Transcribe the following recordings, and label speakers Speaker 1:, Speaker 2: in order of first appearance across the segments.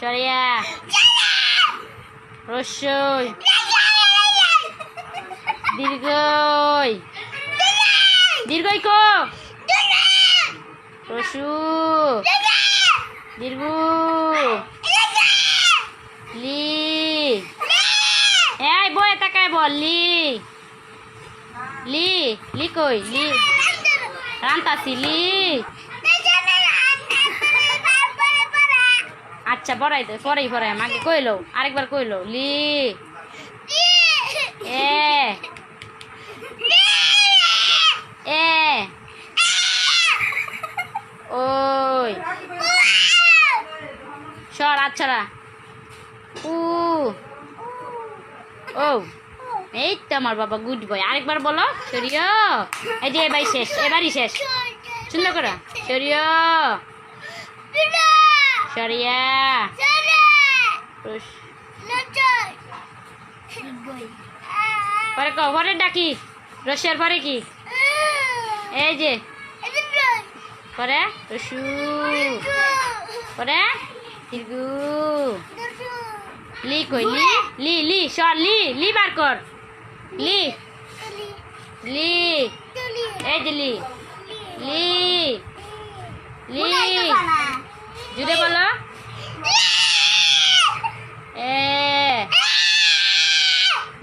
Speaker 1: সরিয়া। রস্যই দীর্ঘই। দীর্ঘই কো। রসু দীর্ঘ। লি। এই বই তাকায় বল, লি। লি লি কই, লি। রান্তাসি লি। আচ্ছা পড়াই দে, পড়াই পড়াই আমাকে কইলো, আরেকবার কইলো, লি। এ। এ। ওই। সর আচ্ছারা উ। ও। এই তো আমার বাবা গুড বয়। আরেকবার বলো সরিয় এই যে, এবারই শেষ এবারই শেষ। সুন্দর করে সরিয় সরিয়া পরে ক পরে ডাকি রসের পরে কি? এই যে। পরে রসু। পরে দীর্ঘ। লি কই লি? লি লি সর লি লি বার কর। লি। লি। এই যে লি। লি। লি। জুড়ে বলো। এ।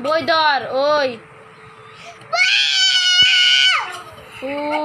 Speaker 1: বই ধর ওই উ